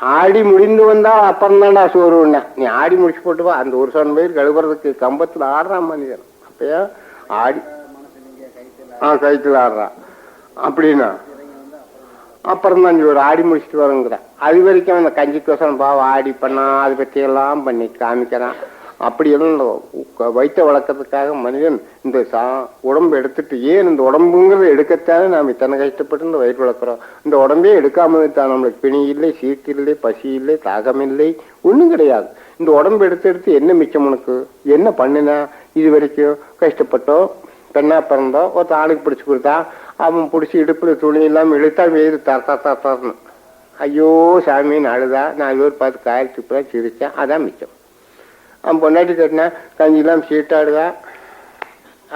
ஆடி முடிந்து வந்தா அப்புறம் தான்டா சோறு உண்ண நீ ஆடி முடிச்சு போட்டு வா. அந்த ஒரு சன் பயிர் கழுவுறதுக்கு கம்பத்துல ஆடுறான் மனிதன். அப்பயா? ஆடி ஆ கைத்துல ஆடுறான் அப்படின்னா? அப்புறம் தான் ஒரு ஆடி முடிச்சுட்டு வருங்கிறேன் அது வரைக்கும் அந்த கஞ்சி கஞ்சிக்கோசரம் பாவம் ஆடி பண்ணா அதை பற்றி எல்லாம் பண்ணி காமிக்கிறான். அப்படி எல்லாம் வைத்த வளர்க்கறதுக்காக மனிதன் இந்த சா உடம்பு எடுத்துட்டு ஏன் இந்த உடம்புங்கிறத எடுக்கத்தானே நாம் இத்தனை கஷ்டப்பட்டு இந்த வயிறு வளர்க்குறோம்? இந்த உடம்பே எடுக்காமல் தான் நம்மளுக்கு பிணி இல்லை சீக்கு இல்லை பசி இல்லை தாகம் இல்லை ஒன்றும் கிடையாது. இந்த உடம்பு எடுத்து எடுத்து என்ன மிச்சம் உனக்கு? என்ன பண்ணினா இது வரைக்கும் கஷ்டப்பட்டோம் பெண்ணா பிறந்தோம் ஒருத்த ஆளுக்கு பிடிச்சி கொடுத்தா அவன் பிடிச்சி இடுப்புல துணி இல்லாமல் இழுத்தா வேறு தர தர தரணும் ஐயோ சாமின்னு அழுதா நாலு பேர் பார்த்து காயல் துப்புறா சிரித்தேன் அதான் மிச்சம். அவன் பொண்டாட்டி கட்டினேன் கஞ்சி இல்லாம சீட்டாடுவா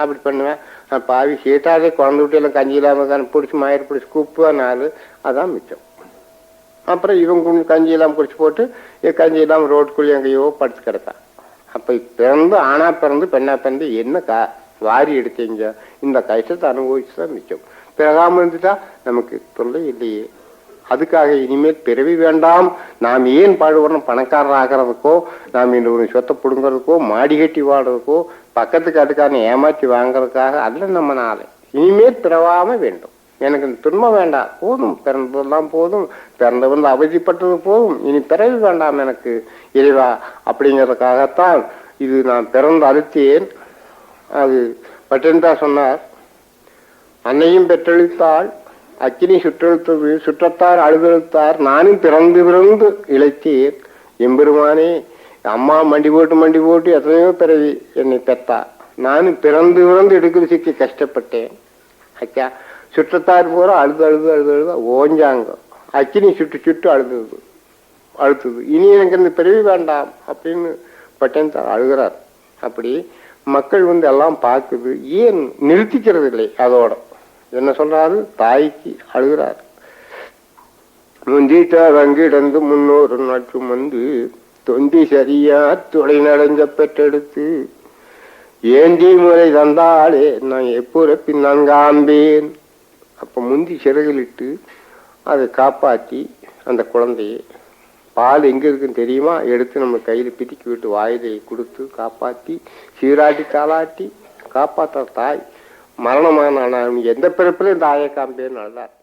அப்படி பண்ணுவேன். நான் பாவி சீட்டாடே குழந்தை விட்டு கஞ்சி இல்லாமல் தான் பிடிச்சி மயிர் பிடிச்சி கூப்புவா நாலு. அதான் மிச்சம். அப்புறம் இவன் கொஞ்சம் கஞ்சி எல்லாம் குடிச்சு போட்டு என் கஞ்சி இல்லாமல் ரோட்டுக்குள்ளே எங்கேயோ படுத்து கிடப்பான் அப்ப பிறந்து ஆணா பிறந்து பெண்ணா பிறந்து என்ன கா வாரி எடுத்தீங்க? இந்த கஷ்டத்தை அனுபவிச்சு தான் மிச்சம். பிறகாமல் இருந்துட்டா நமக்கு தொல்லை இல்லையே. அதுக்காக இனிமேல் பிறவி வேண்டாம். நாம் ஏன் பாடுபடணும் பணக்காரர் ஆகிறதுக்கோ நாம் இந்த ஒரு சொத்தை பிடுங்கிறதுக்கோ மாடி கட்டி வாடுறதுக்கோ பக்கத்து காட்டுக்காரனை ஏமாற்றி வாங்குறதுக்காக அல்ல நம்ம நாளை. இனிமேல் பிறவாமல் வேண்டும். எனக்கு இந்த துன்பம் வேண்டாம். போதும். பிறந்ததெல்லாம் போதும். பிறந்த வந்து அவதிப்பட்டது போதும். இனி பிறவி வேண்டாம் எனக்கு. இறைவா அப்படிங்கிறதுக்காகத்தான் இது நான் பிறந்து அழுத்தேன். அது பட்டிருந்தா சொன்னார் அன்னையும் பெற்றெழுத்தாள் அக்கினி சுற்றெழுத்தது சுற்றத்தார் அழுதெழுத்தார் நானும் பிறந்து பிறந்து இழைத்தேன் எம்பெருமானே அம்மா மண்டி போட்டு மண்டி போட்டு எத்தனையோ பிறவி என்னை பெத்தா நானும் பிறந்து பிறந்து எடுக்கிற சிக்கி கஷ்டப்பட்டேன். அக்கா சுற்றத்தார் பூரா அழுது அழுது அழுது அழுது ஓஞ்சாங்க. அக்கினி சுட்டு சுட்டு அழுதுது அழுத்துது. இனி எனக்கு இந்த பிறவி வேண்டாம் அப்படின்னு பட்டேன் தான் அழுகிறார். அப்படி மக்கள் வந்து எல்லாம் பார்க்குது. ஏன் நிறுத்திக்கிறது இல்லை அதோட? என்ன சொல்றாரு? தாய்க்கு அழுகிறார். முந்தித்தார் அங்கிடந்து முன்னோரு நாட்டும் வந்து தொந்தி சரியா துளை நடஞ்ச பெற்றெடுத்து ஏந்தி முறை தந்தாலே நான் எப்போ நங்காம்பேன் அப்ப முந்தி சிறகிலிட்டு அதை காப்பாற்றி அந்த குழந்தையை பால் எங்கே இருக்குன்னு தெரியுமா? எடுத்து நம்ம கையில் பிதிக்கி விட்டு வாயிலை கொடுத்து காப்பாற்றி சீராட்டி தாளாட்டி காப்பாற்ற தாய். மரணமான எந்த பிறப்பிலும் இந்த காம்பேன்னு அழுதார்